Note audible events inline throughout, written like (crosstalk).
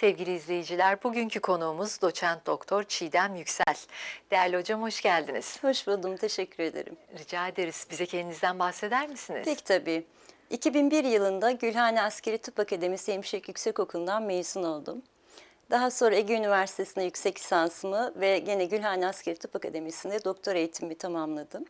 Sevgili izleyiciler, bugünkü konuğumuz doçent doktor Çiğdem Yüksel. Değerli hocam hoş geldiniz. Hoş buldum, teşekkür ederim. Rica ederiz. Bize kendinizden bahseder misiniz? Peki tabii. 2001 yılında Gülhane Askeri Tıp Akademisi Hemşirelik Yüksekokulu'ndan mezun oldum. Daha sonra Ege Üniversitesi'nde yüksek lisansımı ve gene Gülhane Askeri Tıp Akademisi'nde doktora eğitimimi tamamladım.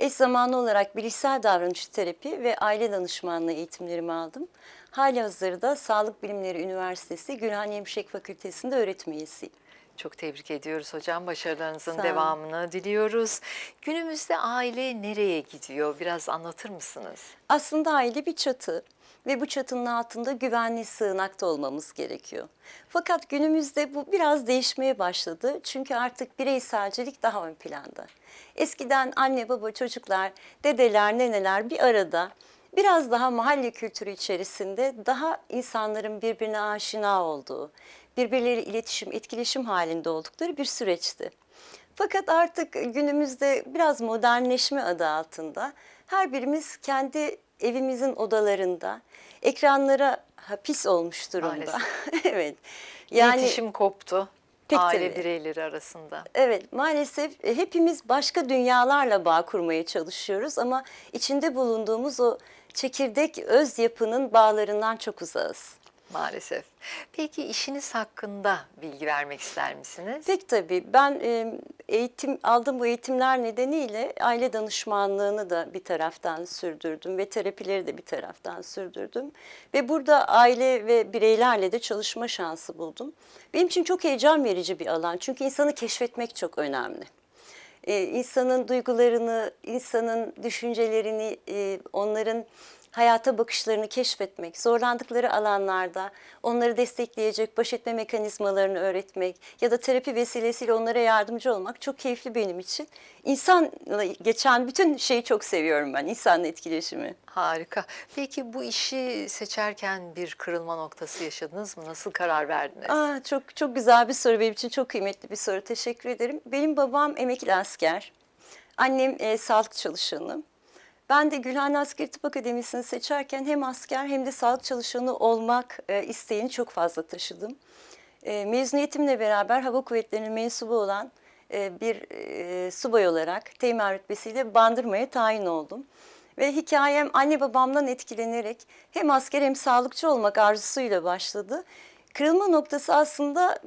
Eş zamanlı olarak bilişsel davranış terapi ve aile danışmanlığı eğitimlerimi aldım. Hali hazırda Sağlık Bilimleri Üniversitesi Gülhane Hemşirelik Fakültesi'nde öğretim üyesiyim. Çok tebrik ediyoruz hocam. Başarılarınızın devamını diliyoruz. Günümüzde aile nereye gidiyor? Biraz anlatır mısınız? Aslında aile bir çatı ve bu çatının altında güvenli sığınakta olmamız gerekiyor. Fakat günümüzde bu biraz değişmeye başladı. Çünkü artık bireyselcilik daha ön planda. Eskiden anne baba çocuklar, dedeler, neneler bir arada biraz daha mahalle kültürü içerisinde daha insanların birbirine aşina olduğu, birbirleriyle iletişim, etkileşim halinde oldukları bir süreçti. Fakat artık günümüzde biraz modernleşme adı altında her birimiz kendi evimizin odalarında ekranlara hapis olmuş durumda. (laughs) Evet. Yani İletişim koptu Pek aile tabii. bireyleri arasında. evet maalesef e, hepimiz başka dünyalarla bağ kurmaya çalışıyoruz ama içinde bulunduğumuz o çekirdek öz yapının bağlarından çok uzağız. Maalesef. Peki işiniz hakkında bilgi vermek ister misiniz? Pek tabii. Ben e, eğitim aldığım bu eğitimler nedeniyle aile danışmanlığını da bir taraftan sürdürdüm ve terapileri de bir taraftan sürdürdüm. Ve burada aile ve bireylerle de çalışma şansı buldum. Benim için çok heyecan verici bir alan. Çünkü insanı keşfetmek çok önemli. Ee, insanın duygularını, insanın düşüncelerini, e, onların hayata bakışlarını keşfetmek, zorlandıkları alanlarda onları destekleyecek baş etme mekanizmalarını öğretmek ya da terapi vesilesiyle onlara yardımcı olmak çok keyifli benim için. İnsanla geçen bütün şeyi çok seviyorum ben, insanla etkileşimi. Harika. Peki bu işi seçerken bir kırılma noktası yaşadınız mı? Nasıl karar verdiniz? Aa, çok çok güzel bir soru benim için çok kıymetli bir soru. Teşekkür ederim. Benim babam emekli asker. Annem e, sağlık çalışanı. Ben de Gülhane Askeri Tıp Akademisi'ni seçerken hem asker hem de sağlık çalışanı olmak e, isteğini çok fazla taşıdım. E, mezuniyetimle beraber Hava Kuvvetleri'nin mensubu olan e, bir e, subay olarak teğmen rütbesiyle Bandırma'ya tayin oldum. Ve hikayem anne babamdan etkilenerek hem asker hem sağlıkçı olmak arzusuyla başladı. Kırılma noktası aslında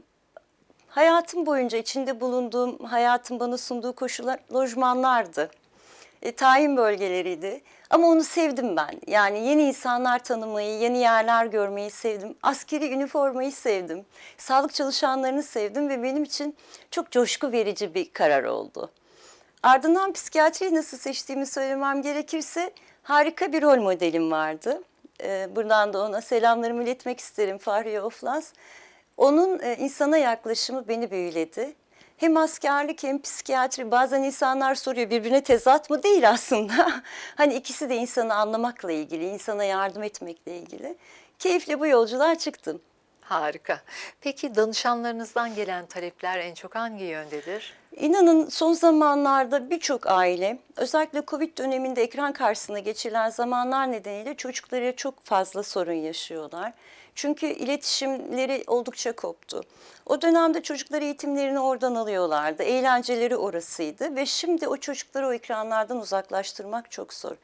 hayatım boyunca içinde bulunduğum, hayatın bana sunduğu koşullar lojmanlardı. E, tayin bölgeleriydi. Ama onu sevdim ben. Yani yeni insanlar tanımayı, yeni yerler görmeyi sevdim. Askeri üniformayı sevdim. Sağlık çalışanlarını sevdim ve benim için çok coşku verici bir karar oldu. Ardından psikiyatriyi nasıl seçtiğimi söylemem gerekirse harika bir rol modelim vardı. Ee, buradan da ona selamlarımı iletmek isterim Fahriye Oflaz. Onun e, insana yaklaşımı beni büyüledi. Hem askerlik hem psikiyatri bazen insanlar soruyor birbirine tezat mı? Değil aslında. (laughs) hani ikisi de insanı anlamakla ilgili, insana yardım etmekle ilgili. Keyifle bu yolculuğa çıktım. Harika. Peki danışanlarınızdan gelen talepler en çok hangi yöndedir? İnanın son zamanlarda birçok aile özellikle Covid döneminde ekran karşısına geçirilen zamanlar nedeniyle çocukları çok fazla sorun yaşıyorlar. Çünkü iletişimleri oldukça koptu. O dönemde çocuklar eğitimlerini oradan alıyorlardı. Eğlenceleri orasıydı ve şimdi o çocukları o ekranlardan uzaklaştırmak çok zor.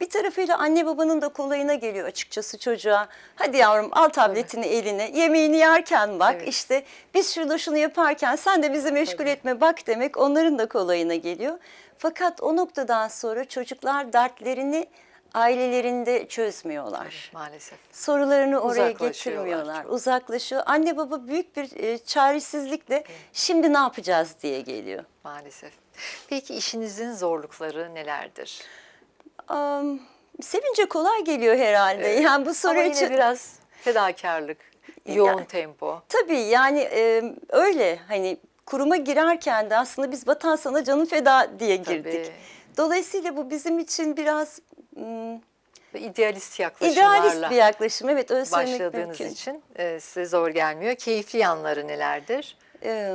Bir tarafıyla anne babanın da kolayına geliyor açıkçası çocuğa. Hadi yavrum al tabletini eline, yemeğini yerken bak Evet. işte biz şurada şunu yaparken sen de bizi meşgul Tabii. etme bak demek onların da kolayına geliyor. Fakat o noktadan sonra çocuklar dertlerini ailelerinde çözmüyorlar. Maalesef. Sorularını oraya getirmiyorlar. Uzaklaşıyor. Anne baba büyük bir e, çaresizlikle şimdi ne yapacağız diye geliyor. Maalesef. Peki işinizin zorlukları nelerdir? Am, sevince kolay geliyor herhalde. Evet. Yani bu soru Ama yine için biraz fedakarlık, yoğun tempo. Tabii yani e, öyle hani kuruma girerken de aslında biz vatan sana canı feda diye girdik. Tabii. Dolayısıyla bu bizim için biraz idealist yaklaşımlarla idealist bir yaklaşım. Evet öyle söylemek başladığınız mümkün. için e, size zor gelmiyor. Keyifli yanları nelerdir? Ee,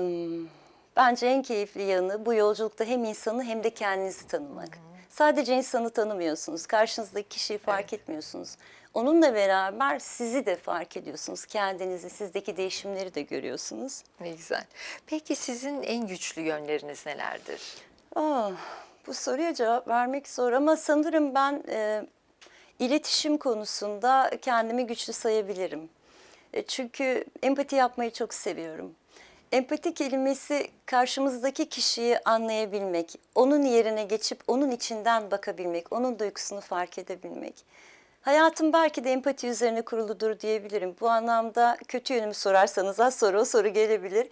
Bence en keyifli yanı bu yolculukta hem insanı hem de kendinizi tanımak. Sadece insanı tanımıyorsunuz. Karşınızdaki kişiyi fark etmiyorsunuz. Onunla beraber sizi de fark ediyorsunuz. Kendinizi, sizdeki değişimleri de görüyorsunuz. Ne güzel. Peki sizin en güçlü yönleriniz nelerdir? Ah, bu soruya cevap vermek zor ama sanırım ben e, iletişim konusunda kendimi güçlü sayabilirim. E, çünkü empati yapmayı çok seviyorum. Empati kelimesi karşımızdaki kişiyi anlayabilmek, onun yerine geçip onun içinden bakabilmek, onun duygusunu fark edebilmek. Hayatım belki de empati üzerine kuruludur diyebilirim. Bu anlamda kötü yönümü sorarsanız az sonra o soru gelebilir.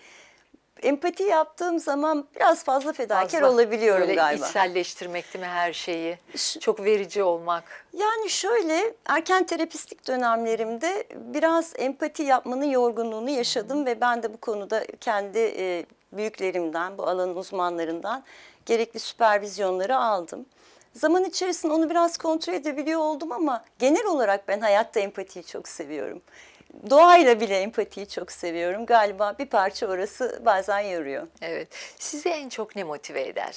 Empati yaptığım zaman biraz fazla fedakar Fazla olabiliyorum böyle galiba. içselleştirmek değil mi her şeyi? Ş- Çok verici olmak. Yani şöyle erken terapistik dönemlerimde biraz empati yapmanın yorgunluğunu yaşadım ve ben de bu konuda kendi e, büyüklerimden, bu alanın uzmanlarından gerekli süpervizyonları aldım. Zaman içerisinde onu biraz kontrol edebiliyor oldum ama genel olarak ben hayatta empatiyi çok seviyorum. Doğayla bile empatiyi çok seviyorum. Galiba bir parça orası bazen yoruyor. Evet. Sizi en çok ne motive eder?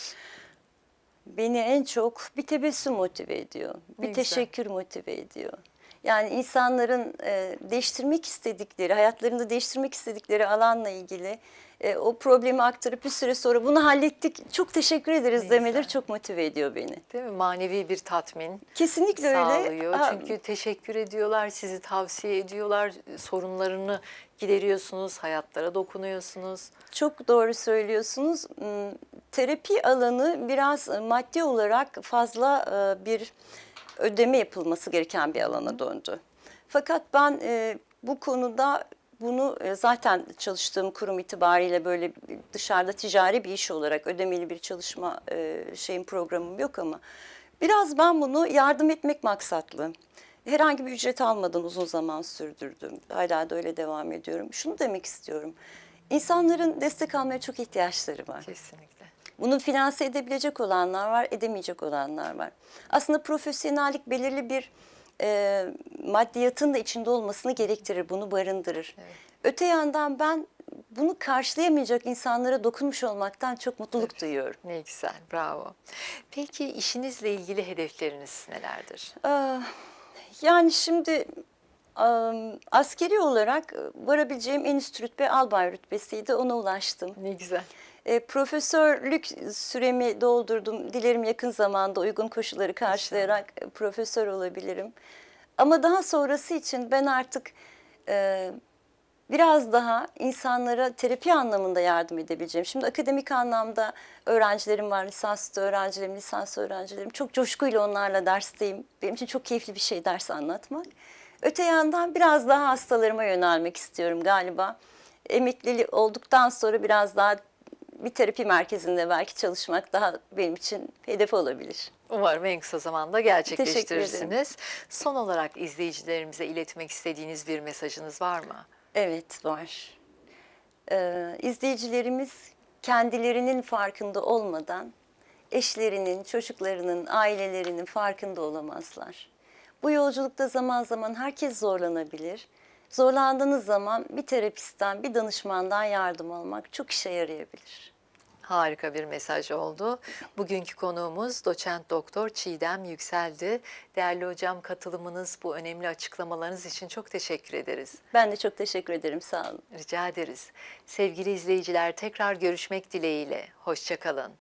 Beni en çok bir tebessüm motive ediyor. Ne Bir güzel. teşekkür motive ediyor. Yani insanların e, değiştirmek istedikleri, hayatlarında değiştirmek istedikleri alanla ilgili e, o problemi aktarıp bir süre sonra bunu hallettik, çok teşekkür ederiz Ne demeleri güzel. çok motive ediyor beni. Değil mi? Manevi bir tatmin Kesinlikle öyle. sağlıyor. Çünkü teşekkür ediyorlar, sizi tavsiye ediyorlar, sorunlarını gideriyorsunuz, hayatlara dokunuyorsunuz. Çok doğru söylüyorsunuz. Hmm, Terapi alanı biraz e, maddi olarak fazla e, bir ödeme yapılması gereken bir alana döndü. Fakat ben e, bu konuda bunu e, zaten çalıştığım kurum itibariyle böyle dışarıda ticari bir iş olarak ödemeli bir çalışma e, şeyin programım yok ama biraz ben bunu yardım etmek maksatlı. Herhangi bir ücret almadan uzun zaman sürdürdüm. Hala da öyle devam ediyorum. Şunu demek istiyorum. İnsanların destek almaya çok ihtiyaçları var. Kesinlikle. Bunu finanse edebilecek olanlar var, edemeyecek olanlar var. Aslında profesyonellik belirli bir e, maddiyatın da içinde olmasını gerektirir, bunu barındırır. Öte yandan ben bunu karşılayamayacak insanlara dokunmuş olmaktan çok mutluluk duyuyorum. Ne güzel, bravo. Peki işinizle ilgili hedefleriniz nelerdir? Ah, Yani şimdi askeri olarak varabileceğim en üst rütbe albay rütbesiydi, ona ulaştım. Ne güzel. E, profesörlük süremi doldurdum. Dilerim yakın zamanda uygun koşulları karşılayarak e, profesör olabilirim. Ama daha sonrası için ben artık e, biraz daha insanlara terapi anlamında yardım edebileceğim. Şimdi akademik anlamda öğrencilerim var, lisansüstü öğrencilerim, lisans öğrencilerim. Çok coşkuyla onlarla dersteyim. Benim için çok keyifli bir şey ders anlatmak. Öte yandan biraz daha hastalarıma yönelmek istiyorum galiba. Emekli olduktan sonra biraz daha bir terapi merkezinde belki çalışmak daha benim için hedef olabilir. Umarım en kısa zamanda gerçekleştirirsiniz. Son olarak izleyicilerimize iletmek istediğiniz bir mesajınız var mı? Evet var. Ee, izleyicilerimiz kendilerinin farkında olmadan eşlerinin, çocuklarının, ailelerinin farkında olamazlar. Bu yolculukta zaman zaman herkes zorlanabilir. Zorlandığınız zaman bir terapistten, bir danışmandan yardım almak çok işe yarayabilir. Harika bir mesaj oldu. Bugünkü konuğumuz doçent doktor Çiğdem Yükseldi. Değerli hocam katılımınız, bu önemli açıklamalarınız için çok teşekkür ederiz. Ben de çok teşekkür ederim. Sağ olun. Rica ederiz. Sevgili izleyiciler tekrar görüşmek dileğiyle. Hoşçakalın.